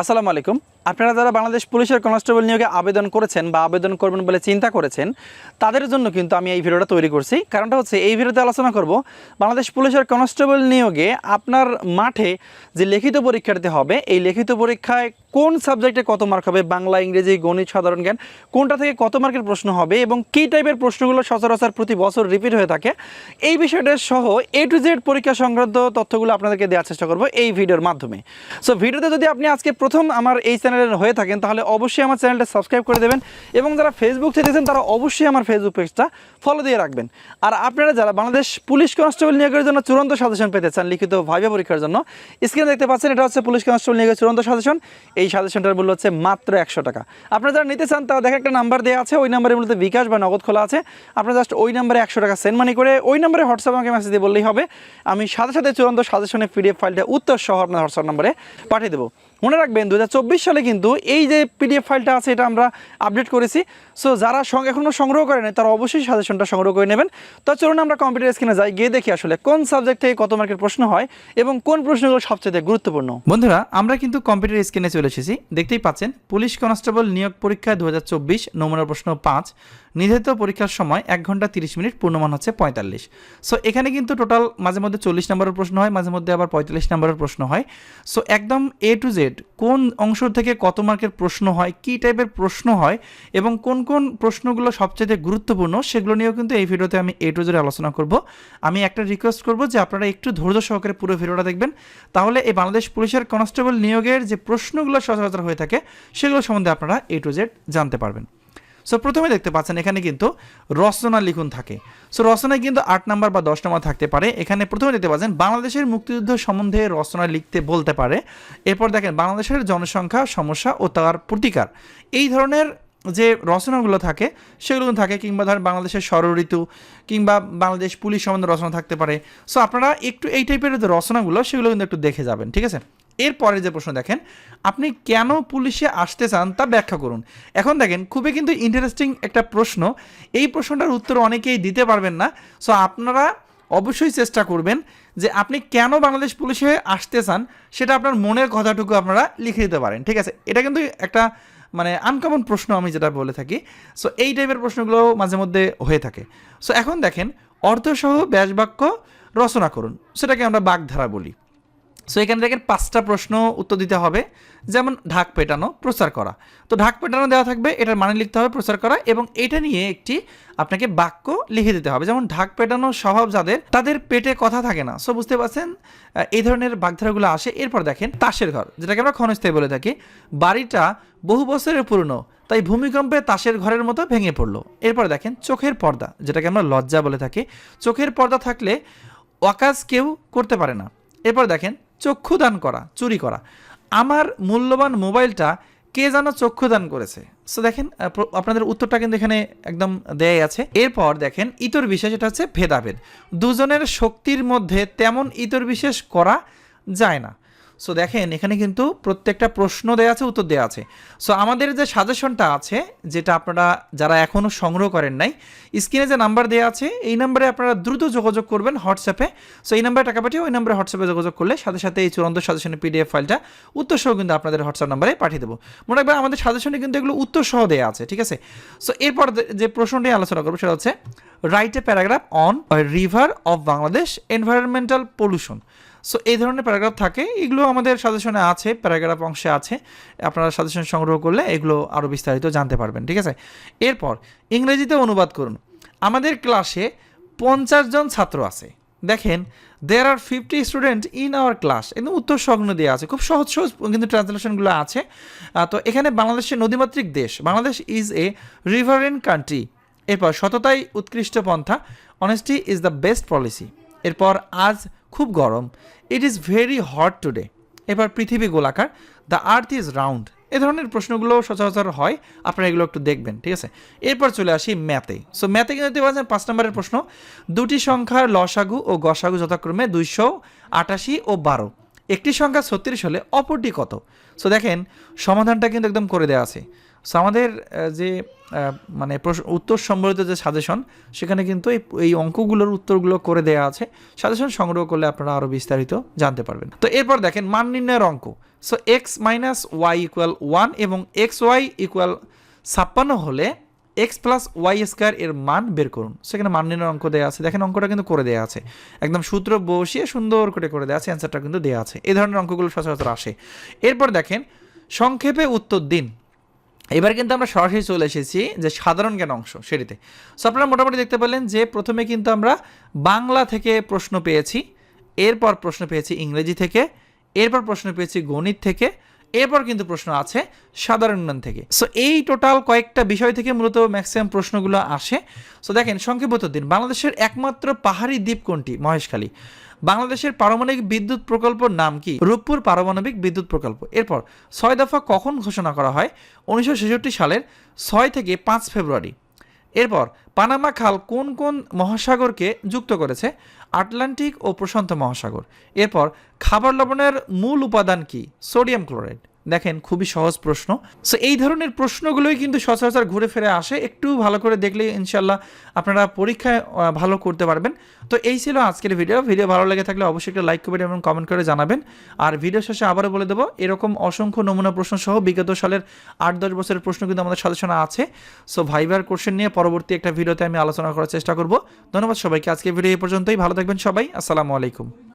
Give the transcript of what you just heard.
আসসালামু আলাইকুম। আপনারা যারা বাংলাদেশ পুলিশের কনস্টেবল নিয়োগে আবেদন করেছেন বা আবেদন করবেন বলে চিন্তা করেছেন, তাদের জন্য কিন্তু আমি এই ভিডিওটা তৈরি করছি। কারণটা হচ্ছে, এই ভিডিওতে আলোচনা করব বাংলাদেশ পুলিশের কনস্টেবল নিয়োগে আপনার মাঠে যে লিখিত পরীক্ষা দিতে হবে, এই লিখিত পরীক্ষায় কোন সাবজেক্টে কত মার্ক হবে? বাংলা, ইংরেজি, গণিত, সাধারণ জ্ঞান, কোনটা থেকে কত মার্কের প্রশ্ন হবে এবং কী টাইপের প্রশ্নগুলো সচরাচর প্রতি বছর রিপিট হয়ে থাকে, এই বিষয়টা সহ এ টু জেড পরীক্ষা সংক্রান্ত তথ্যগুলো আপনাদেরকে দেওয়ার চেষ্টা করব এই ভিডিওর মাধ্যমে। সো ভিডিওতে যদি আপনি আজকে প্রথম আমার এই চ্যানেলের হয়ে থাকেন, তাহলে অবশ্যই আমার চ্যানেলটা সাবস্ক্রাইব করে দেবেন এবং যারা ফেসবুক থেকে দেখছেন, তারা অবশ্যই আমার ফেসবুক পেজটা ফলো দিয়ে রাখবেন। আর আপনারা যারা বাংলাদেশ পুলিশ কনস্টেবল নিয়োগের জন্য চূড়ান্ত সাজেশন পেতে চান লিখিত ভাইবা পরীক্ষার জন্য স্ক্রিনে দেখতে পাচ্ছেন এটা হচ্ছে পুলিশ কনস্টেবল নিয়োগের চূড়ান্ত সাজেশন এই সাজেশনটার মূল্য হচ্ছে মাত্র একশো টাকা। আপনারা যারা নিতে চান, তারা দেখে একটা নাম্বার দেওয়া আছে, ওই নাম্বারের মূলত বিকাশ বা নগদ খোলা আছে। আপনারা জাস্ট ওই নাম্বারে একশো টাকা সেন্ড মানি করে ওই নাম্বারে হোয়াটসঅ্যাপ আমাকে মেসেজ দিয়ে বললেই হবে। আমি সাথে সাথে চূড়ান্ত সাজেশনের পিডিএফ ফাইলটা উত্তর সহ আপনার হোয়াটসঅ্যাপ নাম্বারে পাঠিয়ে দেবো। মনে রাখবেন দু হাজার চব্বিশ সালে কিন্তু এই যে পিডিএফ ফাইলটা আছে, এটা আমরা আপডেট করেছি। সো যারা সং- এখনও সংগ্রহ করেন তারা অবশ্যই সাজেশনটা সংগ্রহ করে নেবেন। তো চলুন আমরা কম্পিউটার স্ক্রিনে যাই, গিয়ে দেখি আসলে কোন সাবজেক্ট থেকে কত মার্কের প্রশ্ন হয় এবং কোন প্রশ্নগুলো সবচেয়ে গুরুত্বপূর্ণ। বন্ধুরা, আমরা কিন্তু কম্পিউটার স্ক্রিনে চলে এসেছি। দেখতেই পাচ্ছেন, পুলিশ কনস্টেবল নিয়োগ পরীক্ষা দু নমুনা প্রশ্ন পাঁচ। নির্ধারিত পরীক্ষার সময় এক ঘণ্টা তিরিশ মিনিট, পূর্ণমান হচ্ছে পঁয়তাল্লিশ। সো এখানে কিন্তু টোটাল মাঝে মধ্যে চল্লিশ নম্বরের প্রশ্ন হয়, মাঝে মধ্যে আবার পঁয়তাল্লিশ নম্বরের প্রশ্ন হয়। সো একদম এ টু জেড কোন অংশ থেকে কত মার্কের প্রশ্ন হয়, কী টাইপের প্রশ্ন হয় এবং কোন কোন প্রশ্নগুলো সবচেয়ে গুরুত্বপূর্ণ সেগুলো নিয়েও কিন্তু এই ভিডিওতে আমি এ টু জেড আলোচনা করব। আমি একটা রিকোয়েস্ট করব যে আপনারা একটু ধৈর্য সহকারে পুরো ভিডিওটা দেখবেন। তাহলে এই বাংলাদেশ পুলিশের কনস্টেবল নিয়োগের যে প্রশ্নগুলো সচরাচর হয়ে থাকে, সেগুলো সম্বন্ধে আপনারা এ টু জেড জানতে পারবেন। সো প্রথমে দেখতে পাচ্ছেন এখানে কিন্তু রচনা লিখুন থাকে। সো রচনায় কিন্তু আট নাম্বার বা দশ নাম্বার থাকতে পারে। এখানে প্রথমে দেখতে পাচ্ছেন বাংলাদেশের মুক্তিযুদ্ধ সম্বন্ধে রচনা লিখতে বলতে পারে। এরপর দেখেন বাংলাদেশের জনসংখ্যা, সমস্যা ও তার প্রতিকার। এই ধরনের যে রচনাগুলো থাকে, সেগুলো থাকে কিংবা ধরেন বাংলাদেশের ষড় ঋতু কিংবা বাংলাদেশ পুলিশ সম্বন্ধে রচনা থাকতে পারে। সো আপনারা একটু এই টাইপের যে রচনাগুলো, সেগুলো কিন্তু একটু দেখে যাবেন, ঠিক আছে? এরপরে যে প্রশ্ন দেখেন, আপনি কেন পুলিশে আসতে চান তা ব্যাখ্যা করুন। এখন দেখেন, খুবই কিন্তু ইন্টারেস্টিং একটা প্রশ্ন। এই প্রশ্নটার উত্তর অনেকেই দিতে পারবেন না। সো আপনারা অবশ্যই চেষ্টা করবেন যে আপনি কেন বাংলাদেশ পুলিশে আসতে চান, সেটা আপনার মনের কথাটুকু আপনারা লিখে দিতে পারেন। ঠিক আছে? এটা কিন্তু একটা মানে আনকমন প্রশ্ন আমি যেটা বলে থাকি। সো এই টাইপের প্রশ্নগুলো মাঝে মধ্যে হয়ে থাকে। সো এখন দেখেন, অর্থসহ ব্যাসবাক্য রচনা করুন। সেটাকে আমরা বাগধারা বলি। সো এখানে দেখেন পাঁচটা প্রশ্ন উত্তর দিতে হবে। যেমন, ঢাক পেটানো, প্রচার করা। তো ঢাক পেটানো দেওয়া থাকবে, এটার মানে লিখতে হবে প্রচার করা এবং এটা নিয়ে একটি আপনাকে বাক্য লিখে দিতে হবে। যেমন, ঢাক পেটানো স্বভাব যাদের, তাদের পেটে কথা থাকে না। সো বুঝতে পারছেন? এই ধরনের বাগধারাগুলো আসে। এরপর দেখেন, তাসের ঘর, যেটাকে আমরা ক্ষণস্থায়ী বলে থাকি। বাড়িটা বহু বছরের পুরনো, তাই ভূমিকম্পে তাসের ঘরের মতো ভেঙে পড়ল। এরপর দেখেন, চোখের পর্দা, যেটাকে আমরা লজ্জা বলে থাকি। চোখের পর্দা থাকলে অকাজ কেউ করতে পারে না। এরপর দেখেন চক্ষুদান করা, চুরি করা। আমার মূল্যবান মোবাইলটা কে যেন চক্ষুদান করেছে? সো দেখেন আপনাদের উত্তরটা কিন্তু এখানে একদম দেয় আছে। এরপর দেখেন, ইতর বিশেষ, এটা হচ্ছে ভেদাভেদ। দুজনের শক্তির মধ্যে তেমন ইতর বিশেষ করা যায় না। সো দেখেন, এখানে কিন্তু প্রত্যেকটা প্রশ্ন দেওয়া আছে, উত্তর দেওয়া আছে। সো আমাদের যে সাজেশনটা আছে, যেটা আপনারা যারা এখনও সংগ্রহ করেন নাই, স্ক্রিনে যে নাম্বার দেওয়া আছে, এই নাম্বারে আপনারা দ্রুত যোগাযোগ করবেন হোয়াটসঅ্যাপে সো এই নাম্বারে টাকা পাঠিয়ে ওই নাম্বারে হোয়াটসঅ্যাপে যোগাযোগ করলে সাথে সাথে এই চূড়ান্ত সাজেশনের পিডিএফ ফাইলটা উত্তর সহ কিন্তু আপনাদের হোয়াটসঅ্যাপ নাম্বারে পাঠিয়ে দেবো। মনে রাখবেন, আমাদের সাজেশনে কিন্তু এগুলো উত্তর সহ দেওয়া আছে, ঠিক আছে? সো এরপর যে- প্রশ্নটি আলোচনা করব সেটা হচ্ছে write a paragraph on river of Bangladesh environmental pollution so এই ধরনের প্যারাগ্রাফ থাকে। এগুলো আমাদের সাজেশনে আছে প্যারাগ্রাফ অংশে আছে। আপনারা সাজেশন সংগ্রহ করলে এগুলো আরও বিস্তারিত জানতে পারবেন, ঠিক আছে? এরপর, ইংরেজিতে অনুবাদ করুন। আমাদের ক্লাসে পঞ্চাশ জন ছাত্র আছে। দেখেন there are fifty student in our class একদম উত্তর সংজ্ঞ দেওয়া আছে। খুব সহজ সহজ কিন্তু ট্রান্সলেশনগুলো আছে। তো এখানে বাংলাদেশের নদীমাতৃক দেশ। Bangladesh is a riverine country এরপর, সততাই উৎকৃষ্ট পন্থা। Honesty is the best policy এরপর, আজ খুব গরম। It is very hot today এবার পৃথিবী গোলাকার। দ্য আর্থ ইজ রাউন্ড এ ধরনের প্রশ্নগুলো সচরাচর হয়। আপনারা এগুলো একটু দেখবেন, ঠিক আছে? এরপর চলে আসি ম্যাথে সো ম্যাথে কিন্তু দেখতে পাচ্ছেন পাঁচ নম্বরের প্রশ্ন। দুটি সংখ্যার লসাগু ও গসাগু যথাক্রমে দুইশো আটাশি ও বারো। একটি সংখ্যা ছত্রিশ হলে অপরটি কত? সো দেখেন, সমাধানটা কিন্তু একদম করে দেওয়া আছে। সো আমাদের যে মানে উত্তর সম্বলিত যে সাজেশন, সেখানে কিন্তু এই এই অঙ্কগুলোর উত্তরগুলো করে দেওয়া আছে। সাজেশন সংগ্রহ করলে আপনারা আরও বিস্তারিত জানতে পারবেন। তো এরপর দেখেন, মান নির্ণয়ের অঙ্ক। So x minus y equal one এবং এক্স ওয়াই ইকুয়াল ছাপ্পান্ন হলে এক্স প্লাস ওয়াই স্কোয়ার এর মান বের করুন। সেখানে মান নির্ণয়ের অঙ্ক দেওয়া আছে। দেখেন, অঙ্কটা কিন্তু করে দেওয়া আছে। একদম সূত্র বসিয়ে সুন্দর করে করে দেওয়া আছে অ্যান্সারটা কিন্তু দেওয়া আছে। এই ধরনের অঙ্কগুলো সচরাচর আসে। এরপর দেখেন, সংক্ষেপে উত্তর দিন। এবার কিন্তু আমরা সরাসরি চলে এসেছি যে সাধারণ জ্ঞান অংশ সেটিতে। সো আপনারা মোটামুটি দেখতে পেলেন যে প্রথমে কিন্তু আমরা বাংলা থেকে প্রশ্ন পেয়েছি, এরপর প্রশ্ন পেয়েছি ইংরেজি থেকে, এরপর প্রশ্ন পেয়েছি গণিত থেকে এরপর কিন্তু প্রশ্ন আছে সাধারণ জ্ঞান থেকে। সো এই টোটাল কয়েকটা বিষয় থেকে মূলত ম্যাক্সিমাম প্রশ্নগুলো আসে। সো দেখেন, সংক্ষিপ্ত দিন। বাংলাদেশের একমাত্র পাহাড়ি দ্বীপ কোনটি? মহেশখালী। বাংলাদেশের পারমাণবিক বিদ্যুৎ প্রকল্পর নাম কি? রূপপুর পারমাণবিক বিদ্যুৎ প্রকল্প। এরপর, ছয় দফা কখন ঘোষণা করা হয়? উনিশশো ছেষট্টি সালের ছয় থেকে পাঁচ ফেব্রুয়ারি। এরপর, পানামা খাল কোন কোন মহাসাগরকে যুক্ত করেছে? আটলান্টিক ও প্রশান্ত মহাসাগর। এরপর, খাবার লবণের মূল উপাদান কি? Sodium chloride. দেখেন, খুবই সহজ প্রশ্ন। সো এই ধরনের প্রশ্নগুলোই কিন্তু সচরাচর ঘুরে ফিরে আসে। একটু ভালো করে দেখলে ইনশাল্লাহ আপনারা পরীক্ষায় ভালো করতে পারবেন। তো এই ছিল আজকের ভিডিও। ভিডিও ভালো লেগে থাকলে অবশ্যই একটা লাইক করবেন এবং কমেন্ট করে জানাবেন। আর ভিডিও শেষে আবারও বলে দেবো, এরকম অসংখ্য নমুনা প্রশ্ন সহ বিগত সালের আট দশ বছরের প্রশ্ন কিন্তু আমাদের সাজেশনে আছে। সো ভাইবার কোশ্চেন নিয়ে পরবর্তী একটা ভিডিওতে আমি আলোচনা করার চেষ্টা করব। ধন্যবাদ সবাইকে। আজকের ভিডিও এই পর্যন্তই। ভালো থাকবেন সবাই। আসসালামু আলাইকুম।